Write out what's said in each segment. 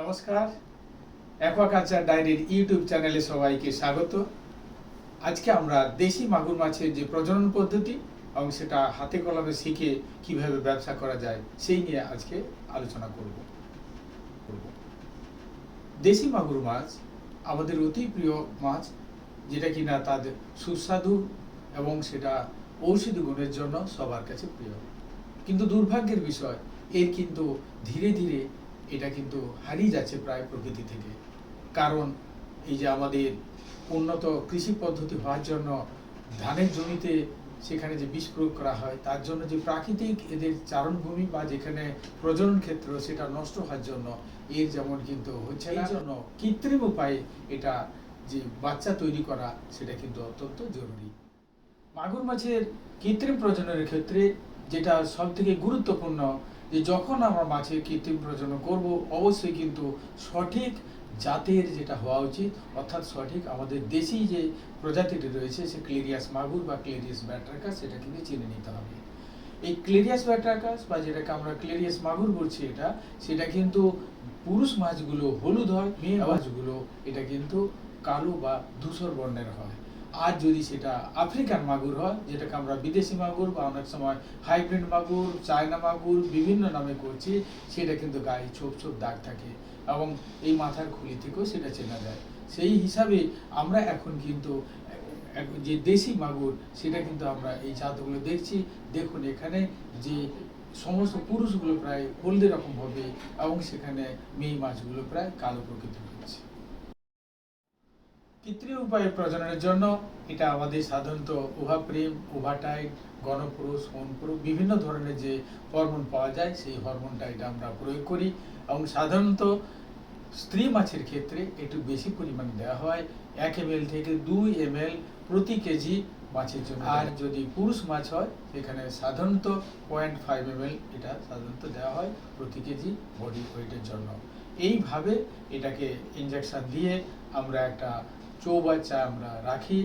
নমস্কার। অ্যাকোয়াকালচার ডায়েরির ইউটিউব চ্যানেলে সবাইকে স্বাগত। আজকে আমরা দেশি মাগুর মাছের যে প্রজনন পদ্ধতি এবং সেটা হাতে কলমে শিখে কীভাবে ব্যবসা করা যায়, সেই নিয়ে আজকে আলোচনা করব। দেশি মাগুর মাছ আমাদের অতি প্রিয় মাছ, যেটা কিনা তাদের সুস্বাদু এবং সেটা ঔষধি গুণের জন্য সবার কাছে প্রিয়। কিন্তু দুর্ভাগ্যের বিষয়, এর কিন্তু ধীরে ধীরে এটা কিন্তু হারিয়ে যাচ্ছে প্রায় প্রকৃতি থেকে। কারণ এই যে আমাদের উন্নত কৃষি পদ্ধতি হওয়ার জন্য ধানের জমিতে সেখানে যে বিষ প্রয়োগ করা হয় তার জন্য যে প্রাকৃতিক এদের চারণভূমি বা যেখানে প্রজনন ক্ষেত্র সেটা নষ্ট হওয়ার জন্য এর যেমন কিন্তু হচ্ছে এই জন্য কৃত্রিম উপায়ে এটা যে বাচ্চা তৈরি করা সেটা কিন্তু অত্যন্ত জরুরি। মাগুর মাছের কৃত্রিম প্রজননের ক্ষেত্রে যেটা সব থেকে গুরুত্বপূর্ণ যে যখন আমরা মাছের কৃত্রিম প্রজনন করব অবশ্যই কিন্তু সঠিক জাতের যেটা হওয়া উচিত অর্থাৎ সঠিক আমাদের দেশি যে প্রজাতিটি রয়েছে সে ক্লেরিয়াস মাগুর বা ক্লেরিয়াস ব্যাট্রাকাস সেটা কিন্তু চিনে নিতে হবে। এই ক্লেরিয়াস ব্যাট্রাকাস বা যেটাকে আমরা ক্লেরিয়াস মাগুর বলছি এটা সেটা কিন্তু পুরুষ মাছগুলো হলুদ হয় মেয়ে মাছগুলো এটা কিন্তু কালো বা ধূসর বর্ণের হয়। আর যদি সেটা আফ্রিকান মাগুর হয়, যেটাকে আমরা বিদেশি মাগুর বা অনেক সময় হাইব্রিড মাগুর, চায়না মাগুর বিভিন্ন নামে করছি, সেটা কিন্তু গায়ে ছোপ ছোপ দাগ থাকে এবং এই মাথার খুলি থেকেও সেটা চেনা যায়। সেই হিসাবে আমরা এখন কিন্তু যে দেশি মাগুর, সেটা কিন্তু আমরা এই জাতগুলো দেখছি। দেখুন এখানে যে সমস্ত পুরুষগুলো প্রায় হলদে রকম হবে এবং সেখানে মেয়ে মাছগুলো প্রায় কালো প্রকৃতির কৃত্রিম উপায়ে প্রজননের জন্য এটা আমাদের সাধারণত ওভাপ্রেম ওভাটাইড গণপুরুষ হনপুরুষ বিভিন্ন ধরনের যে হরমোন পাওয়া যায়, সেই হরমোনটা এটা আমরা প্রয়োগ করি। এবং সাধারণত স্ত্রী মাছের ক্ষেত্রে একটু বেশি পরিমাণে দেওয়া হয়। এক এম থেকে দুই এম প্রতি কেজি মাছের জন্য আর যদি পুরুষ মাছ হয়, সেখানে সাধারণত পয়েন্ট ফাইভ এম এটা সাধারণত দেওয়া হয় প্রতি কেজি বডি ওয়েটের জন্য। এইভাবে এটাকে ইঞ্জেকশন দিয়ে আমরা একটা চৌবাচ্চা আমরা রাখি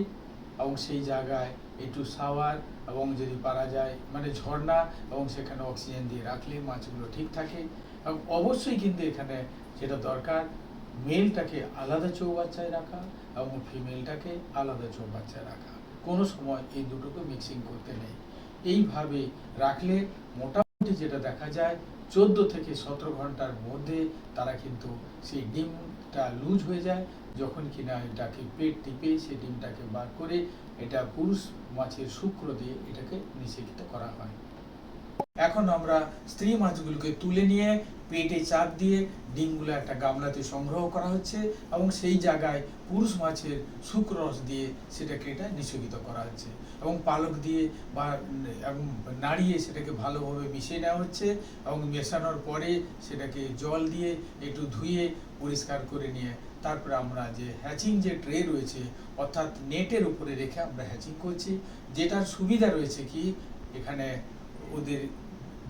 এবং সেই জায়গায় একটু সাওয়ার এবং যদি পারা যায় মানে ঝর্ণা এবং সেখানে অক্সিজেন দিয়ে রাখলে মাছগুলো ঠিক থাকে। এবং অবশ্যই কিন্তু এখানে যেটা দরকার মেলটাকে আলাদা চৌবাচ্চায় রাখা এবং ফিমেলটাকে আলাদা চৌবাচ্চায় রাখা। কোনো সময় এই দুটোকে মিক্সিং করতে নেই। এইভাবে রাখলে মোটামুটি যেটা দেখা যায়, চোদ্দ থেকে সতেরো ঘণ্টার মধ্যে তারা কিন্তু সেই ডিমটা লুজ হয়ে যায়, যখন কিনা এটাকে পেট টিপে সেই ডিমটাকে বার করে, এটা পুরুষ মাছের শুক্র দিয়ে এটাকে নিষেধিত করা হয়। এখন আমরা স্ত্রী মাছগুলোকে তুলে নিয়ে পেটে চাপ দিয়ে ডিমগুলো একটা গামলাতে সংগ্রহ করা হচ্ছে এবং সেই জায়গায় পুরুষ মাছের শুক্ররস দিয়ে সেটাকে এটা নিষেকিত করা হচ্ছে এবং পালক দিয়ে বা এবং নাড়িয়ে সেটাকে ভালোভাবে মিশিয়ে নেওয়া হচ্ছে এবং মেশানোর পরে সেটাকে জল দিয়ে একটু ধুয়ে পরিষ্কার করে নিয়ে তারপরে আমরা যে হ্যাচিং যে ট্রে রয়েছে অর্থাৎ নেটের উপরে রেখে আমরা হ্যাচিং করছি। যেটার সুবিধা রয়েছে কি? এখানে ওদের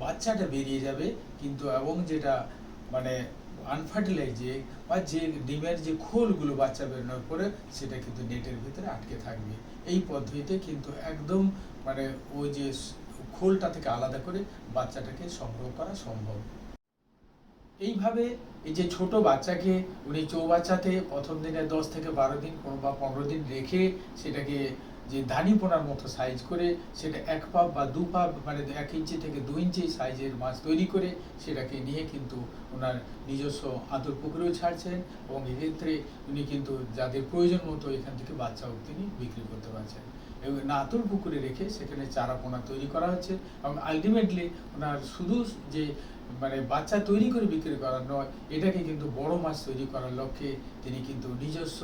বাচ্চাটা বেরিয়ে যাবে, কিন্তু এবং যেটা মানে আনফার্টিলাইজ যে বা যে ডিমের যে খোলগুলো বাচ্চা বেরোনোর পরে, সেটা কিন্তু নেটের ভিতরে আটকে থাকবে। এই পদ্ধতিতে কিন্তু একদম মানে ওই যে খোলটা থেকে আলাদা করে বাচ্চাটাকে সংগ্রহ করা সম্ভব। এইভাবে এই যে ছোট বাচ্চাকে উনি চৌবাচ্চাতে প্রথম দিনে দশ থেকে বারো দিন বা পনেরো দিন রেখে সেটাকে যে ধানি পোনার মতো সাইজ করে সেটা এক পাপ বা দু পাপ মানে এক ইঞ্চি থেকে দু ইঞ্চি সাইজের মাছ তৈরি করে সেটাকে নিয়ে কিন্তু ওনার নিজস্ব আদর পুকুরেও ছাড়ছেন এবং এক্ষেত্রে উনি কিন্তু যাদের প্রয়োজন মতো এখান থেকে বাচ্চাও তিনি বিক্রি করতে পারছেন। এবং নাতুর পুকুরে রেখে সেখানে চারা পোনা তৈরি করা হচ্ছে এবং আলটিমেটলি ওনার শুধু যে মানে বাচ্চা তৈরি করে বিক্রি করার নয়, এটাকে কিন্তু বড় মাছ তৈরি করার লক্ষ্যে তিনি কিন্তু নিজস্ব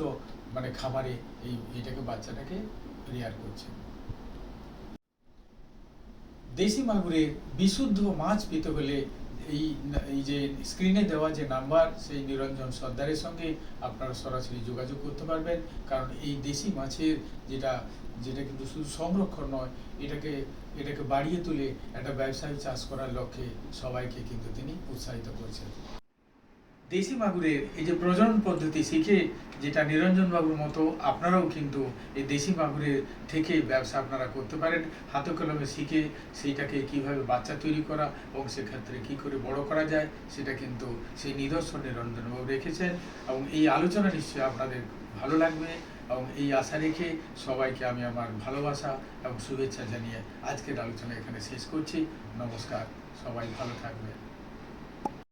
মানে খামারে এই এটাকে বাচ্চাটাকে রেয়ার করছেন দেশি মাগুরে বিশুদ্ধ মাছ পেতে হলে এই এই যে স্ক্রিনে দেওয়া যে নাম্বার সেই নিরঞ্জন সর্দারের সঙ্গে আপনারা সরাসরি যোগাযোগ করতে পারবেন। কারণ এই দেশি মাছের যেটা যেটা কিন্তু শুধু সংরক্ষণ নয়, এটাকে এটাকে বাড়িয়ে তুলে একটা ব্যবসায়ী চাষ করার লক্ষ্যে সবাইকে কিন্তু তিনি উৎসাহিত করছেন। দেশি মাগুরের এই যে প্রজনন পদ্ধতি শিখে যেটা নিরঞ্জন বাবুর মতো আপনারাও কিন্তু এই দেশি মাগুরের থেকে ব্যবসা আপনারা করতে পারেন। হাতে কলমে শিখে সেইটাকে কীভাবে বাচ্চা তৈরি করা এবং সেক্ষেত্রে কি করে বড় করা যায়, সেটা কিন্তু সেই নিদর্শন নিরঞ্জন বাবু রেখেছেন এবং এই আলোচনা নিশ্চয়ই আপনাদের ভালো লাগবে এবং এই আশা রেখে সবাইকে আমি আমার ভালোবাসা এবং শুভেচ্ছা জানিয়ে আজকের আলোচনা এখানে শেষ করছি। নমস্কার, সবাই ভালো থাকবে